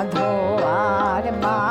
মাধো আর মা